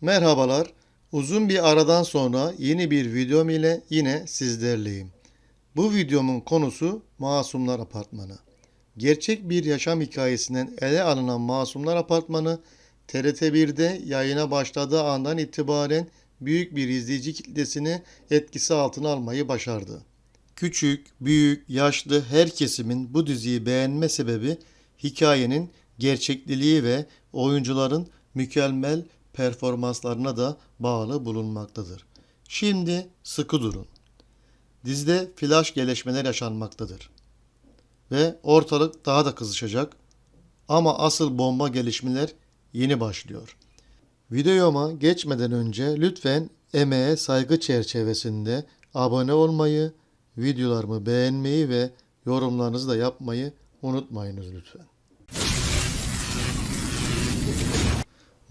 Merhabalar. Uzun bir aradan sonra yeni bir videom ile yine sizlerleyim. Bu videomun konusu Masumlar Apartmanı. Gerçek bir yaşam hikayesinden ele alınan Masumlar Apartmanı TRT1'de yayına başladığı andan itibaren büyük bir izleyici kitlesini etkisi altına almayı başardı. Küçük, büyük, yaşlı her kesimin bu diziyi beğenme sebebi hikayenin gerçekliliği ve oyuncuların mükemmel performanslarına da bağlı bulunmaktadır. Şimdi sıkı durun. Dizide flash gelişmeler yaşanmaktadır. Ve ortalık daha da kızışacak. Ama asıl bomba gelişmeler yeni başlıyor. Videoma geçmeden önce lütfen emeğe saygı çerçevesinde abone olmayı, videolarımı beğenmeyi ve yorumlarınızı da yapmayı unutmayınız lütfen.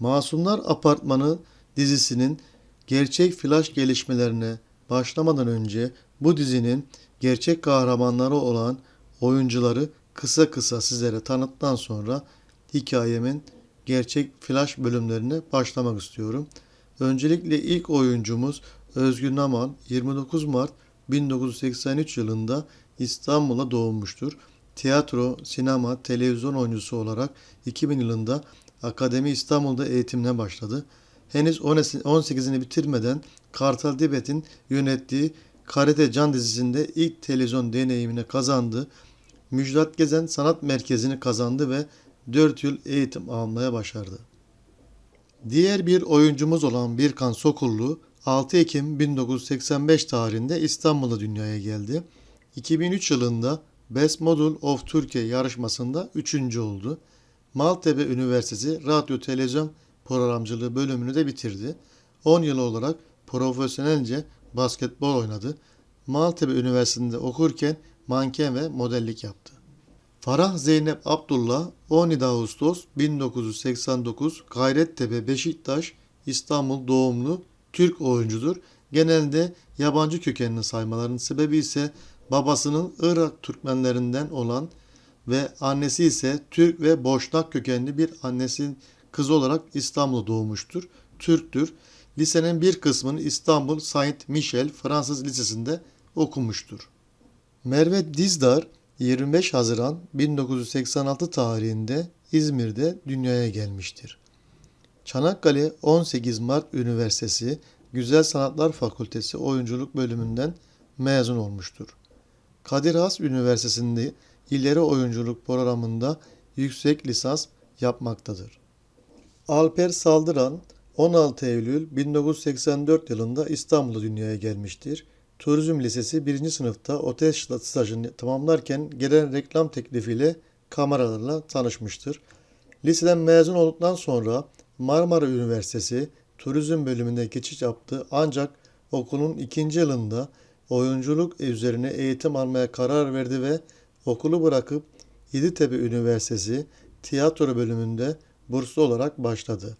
Masumlar Apartmanı dizisinin gerçek flash gelişmelerine başlamadan önce bu dizinin gerçek kahramanları olan oyuncuları kısa kısa sizlere tanıttan sonra hikayemin gerçek flash bölümlerine başlamak istiyorum. Öncelikle ilk oyuncumuz Özgür Naman 29 Mart 1983 yılında İstanbul'a doğmuştur. Tiyatro, sinema, televizyon oyuncusu olarak 2000 yılında Akademi İstanbul'da eğitimine başladı. Henüz 18'ini bitirmeden Kartal Dibet'in yönettiği Karate Can dizisinde ilk televizyon deneyimini kazandı. Müjdat Gezen Sanat Merkezi'ni kazandı ve 4 yıl eğitim almaya başardı. Diğer bir oyuncumuz olan Birkan Sokullu 6 Ekim 1985 tarihinde İstanbul'da dünyaya geldi. 2003 yılında Best Model of Türkiye yarışmasında 3. oldu. Maltepe Üniversitesi Radyo Televizyon Programcılığı bölümünü de bitirdi. 10 yıl olarak profesyonelce basketbol oynadı. Maltepe Üniversitesi'nde okurken manken ve modellik yaptı. Farah Zeynep Abdullah 17 Ağustos 1989 Gayrettepe Beşiktaş İstanbul doğumlu Türk oyuncudur. Genelde yabancı kökenli saymaların sebebi ise babasının Irak Türkmenlerinden olan ve annesi ise Türk ve Boşnak kökenli bir annesinin kızı olarak İstanbul'da doğmuştur. Türktür. Lisenin bir kısmını İstanbul Saint Michel Fransız Lisesi'nde okumuştur. Merve Dizdar 25 Haziran 1986 tarihinde İzmir'de dünyaya gelmiştir. Çanakkale 18 Mart Üniversitesi Güzel Sanatlar Fakültesi Oyunculuk bölümünden mezun olmuştur. Kadir Has Üniversitesi'nde ileri oyunculuk programında yüksek lisans yapmaktadır. Alper Saldıran 16 Eylül 1984 yılında İstanbul'da dünyaya gelmiştir. Turizm Lisesi 1. sınıfta otel stajını tamamlarken gelen reklam teklifiyle kameralarla tanışmıştır. Liseden mezun olduktan sonra Marmara Üniversitesi Turizm bölümünde geçiş yaptı ancak okulun ikinci yılında oyunculuk üzerine eğitim almaya karar verdi ve okulu bırakıp Yeditepe Üniversitesi tiyatro bölümünde burslu olarak başladı.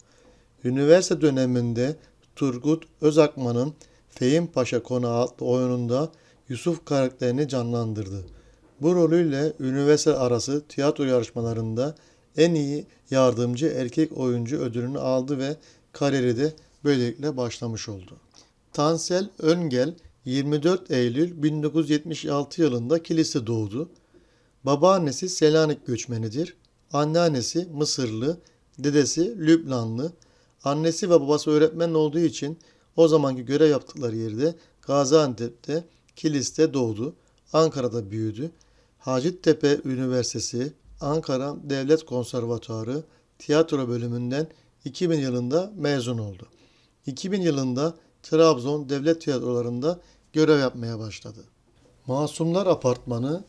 Üniversite döneminde Turgut Özakman'ın Fehim Paşa Konağı adlı oyununda Yusuf karakterini canlandırdı. Bu rolüyle üniversite arası tiyatro yarışmalarında en iyi yardımcı erkek oyuncu ödülünü aldı ve kariyeri de böylelikle başlamış oldu. Tansel Öngel 24 Eylül 1976 yılında Kilis'te doğdu. Babaannesi Selanik göçmenidir. Anneannesi Mısırlı, dedesi Lübnanlı. Annesi ve babası öğretmen olduğu için o zamanki görev yaptıkları yerde Gaziantep'te, Kilis'te doğdu. Ankara'da büyüdü. Hacettepe Üniversitesi, Ankara Devlet Konservatuarı tiyatro bölümünden 2000 yılında mezun oldu. 2000 yılında Trabzon Devlet Tiyatrolarında görev yapmaya başladı. Masumlar Apartmanı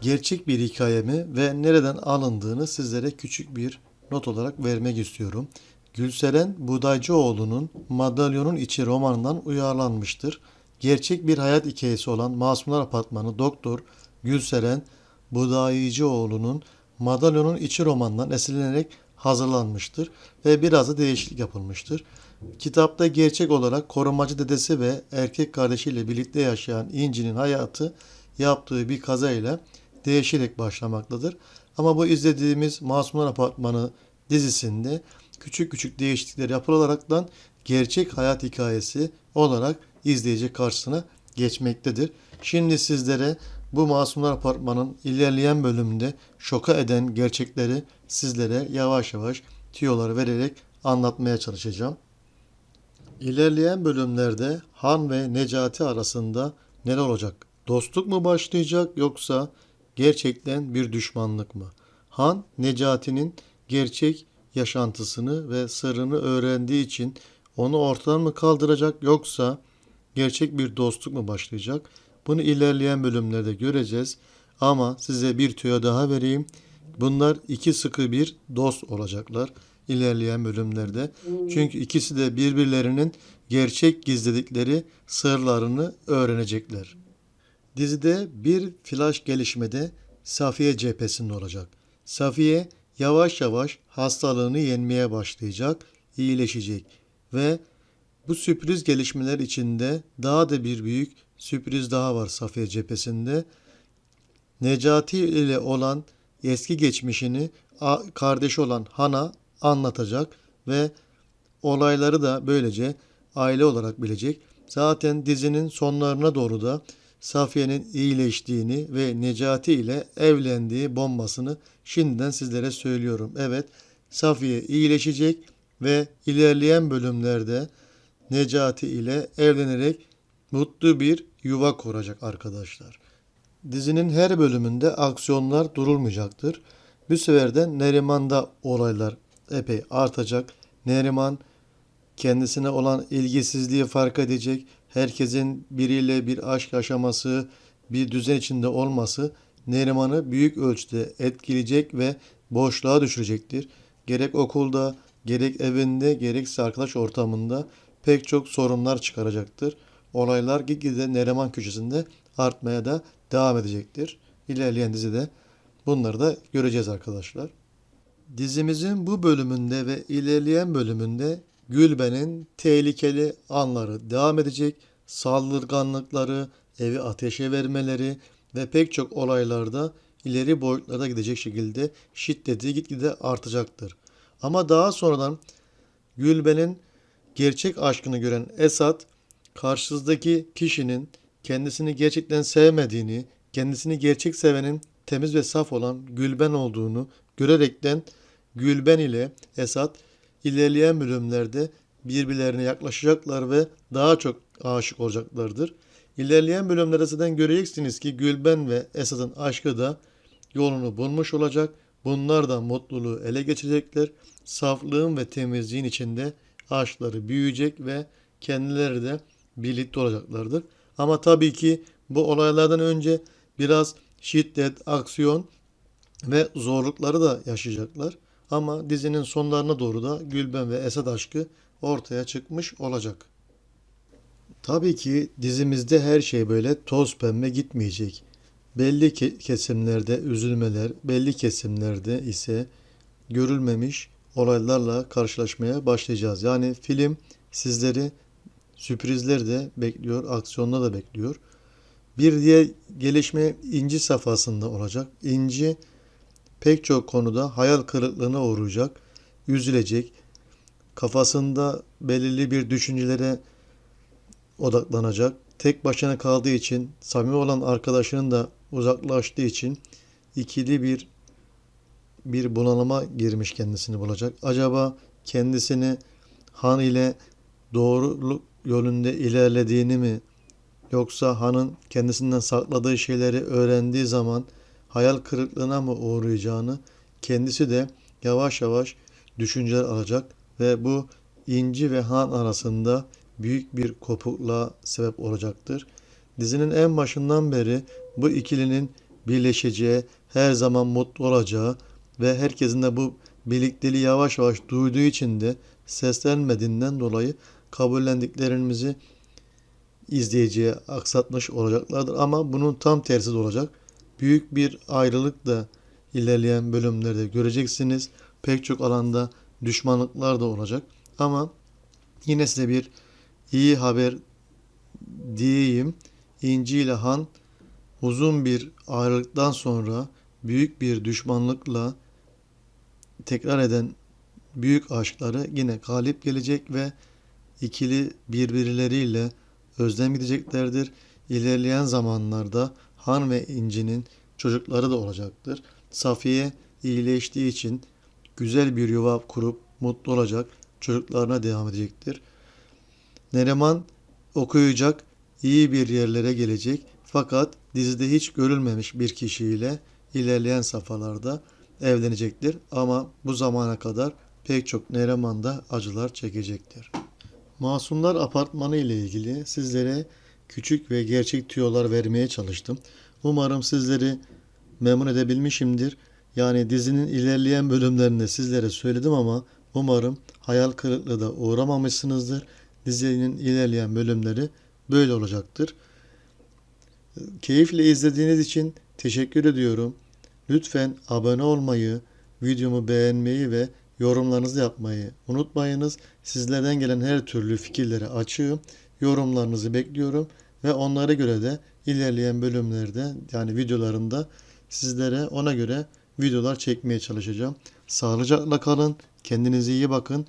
gerçek bir hikayemi ve nereden alındığını sizlere küçük bir not olarak vermek istiyorum. Gülseren Budaycıoğlu'nun Madalyonun İçi romanından uyarlanmıştır. Gerçek bir hayat hikayesi olan Masumlar Apartmanı Doktor Gülseren Budayıcıoğlu'nun Madalyonun İçi romanından esinlenerek hazırlanmıştır ve biraz da değişiklik yapılmıştır. Kitapta gerçek olarak korumacı dedesi ve erkek kardeşiyle birlikte yaşayan İnci'nin hayatı yaptığı bir kazayla değişerek başlamaktadır. Ama bu izlediğimiz Masumlar Apartmanı dizisinde küçük küçük değişiklikler yapılaraktan gerçek hayat hikayesi olarak izleyici karşısına geçmektedir. Şimdi sizlere bu Masumlar Apartmanı'nın ilerleyen bölümünde şoka eden gerçekleri sizlere yavaş yavaş tüyolar vererek anlatmaya çalışacağım. İlerleyen bölümlerde Han ve Necati arasında neler olacak? Dostluk mu başlayacak yoksa gerçekten bir düşmanlık mı? Han Necati'nin gerçek yaşantısını ve sırrını öğrendiği için onu ortadan mı kaldıracak yoksa gerçek bir dostluk mu başlayacak? Bunu ilerleyen bölümlerde göreceğiz. Ama size bir tüyo daha vereyim. Bunlar iki sıkı bir dost olacaklar ilerleyen bölümlerde. Çünkü ikisi de birbirlerinin gerçek gizledikleri sırlarını öğrenecekler. Dizide bir flash gelişmede Safiye cephesinde olacak. Safiye yavaş yavaş hastalığını yenmeye başlayacak, iyileşecek ve bu sürpriz gelişmeler içinde daha da bir büyük sürpriz daha var Safiye cephesinde. Necati ile olan eski geçmişini kardeşi olan Han'a anlatacak ve olayları da böylece aile olarak bilecek. Zaten dizinin sonlarına doğru da Safiye'nin iyileştiğini ve Necati ile evlendiği bombasını şimdiden sizlere söylüyorum. Evet, Safiye iyileşecek ve ilerleyen bölümlerde Necati ile evlenerek mutlu bir yuva kuracak arkadaşlar. Dizinin her bölümünde aksiyonlar durulmayacaktır. Bu sefer de Neriman'da olaylar epey artacak. Neriman kendisine olan ilgisizliği fark edecek. Herkesin biriyle bir aşk yaşaması, bir düzen içinde olması Neriman'ı büyük ölçüde etkileyecek ve boşluğa düşürecektir. Gerek okulda, gerek evinde, gerekse arkadaş ortamında pek çok sorunlar çıkaracaktır. Olaylar gitgide Neriman köşesinde artmaya da devam edecektir. İlerleyen dizide bunları da göreceğiz arkadaşlar. Dizimizin bu bölümünde ve ilerleyen bölümünde Gülben'in tehlikeli anları devam edecek. Saldırganlıkları, evi ateşe vermeleri ve pek çok olaylarda ileri boyutlara gidecek şekilde şiddeti gitgide artacaktır. Ama daha sonradan Gülben'in gerçek aşkını gören Esat, karşısındaki kişinin kendisini gerçekten sevmediğini, kendisini gerçek sevenin temiz ve saf olan Gülben olduğunu görerekten Gülben ile Esat ilerleyen bölümlerde birbirlerine yaklaşacaklar ve daha çok aşık olacaklardır. İlerleyen bölümlerde zaten göreceksiniz ki Gülben ve Esat'ın aşkı da yolunu bulmuş olacak. Bunlar da mutluluğu ele geçirecekler. Saflığın ve temizliğin içinde aşkları büyüyecek ve kendileri de birlikte olacaklardır. Ama tabii ki bu olaylardan önce biraz şiddet, aksiyon ve zorlukları da yaşayacaklar. Ama dizinin sonlarına doğru da Gülben ve Esat aşkı ortaya çıkmış olacak. Tabii ki dizimizde her şey böyle toz pembe gitmeyecek. Belli ke- kesimlerde üzülmeler, belli kesimlerde ise görülmemiş olaylarla karşılaşmaya başlayacağız. Yani film sizleri sürprizler de bekliyor, aksiyonlar da bekliyor. Bir diğer gelişme İnci safhasında olacak. İnci pek çok konuda hayal kırıklığına uğrayacak, üzülecek. Kafasında belirli bir düşüncelere odaklanacak. Tek başına kaldığı için, samimi olan arkadaşının da uzaklaştığı için ikili bir bir bunalıma girmiş kendisini bulacak. Acaba kendisini Han ile doğruluk yolunda ilerlediğini mi yoksa Han'ın kendisinden sakladığı şeyleri öğrendiği zaman hayal kırıklığına mı uğrayacağını kendisi de yavaş yavaş düşünceler alacak ve bu İnci ve Han arasında büyük bir kopukluğa sebep olacaktır. Dizinin en başından beri bu ikilinin birleşeceği, her zaman mutlu olacağı ve herkesin de bu birlikteliği yavaş yavaş duyduğu için de seslenmediğinden dolayı kabullendiklerimizi izleyiciye aksatmış olacaklardır. Ama bunun tam tersi de olacak. Büyük bir ayrılık da ilerleyen bölümlerde göreceksiniz. Pek çok alanda düşmanlıklar da olacak. Ama yine size bir iyi haber diyeyim. İnci ile Han uzun bir ayrılıktan sonra büyük bir düşmanlıkla tekrar eden büyük aşkları yine galip gelecek ve ikili birbirleriyle özlem gideceklerdir. İlerleyen zamanlarda Han ve İnci'nin çocukları da olacaktır. Safiye iyileştiği için güzel bir yuva kurup mutlu olacak, çocuklarına devam edecektir. Neriman okuyacak, iyi bir yerlere gelecek fakat dizide hiç görülmemiş bir kişiyle ilerleyen safhalarda evlenecektir ama bu zamana kadar pek çok Neriman da acılar çekecektir. Masumlar Apartmanı ile ilgili sizlere küçük ve gerçek tüyolar vermeye çalıştım. Umarım sizleri memnun edebilmişimdir. Yani dizinin ilerleyen bölümlerini sizlere söyledim ama umarım hayal kırıklığı da uğramamışsınızdır. Dizinin ilerleyen bölümleri böyle olacaktır. Keyifle izlediğiniz için teşekkür ediyorum. Lütfen abone olmayı, videomu beğenmeyi ve yorumlarınızı yapmayı unutmayınız. Sizlerden gelen her türlü fikirleri açığım. Yorumlarınızı bekliyorum ve onlara göre de ilerleyen bölümlerde yani videolarında sizlere ona göre videolar çekmeye çalışacağım. Sağlıcakla kalın. Kendinize iyi bakın.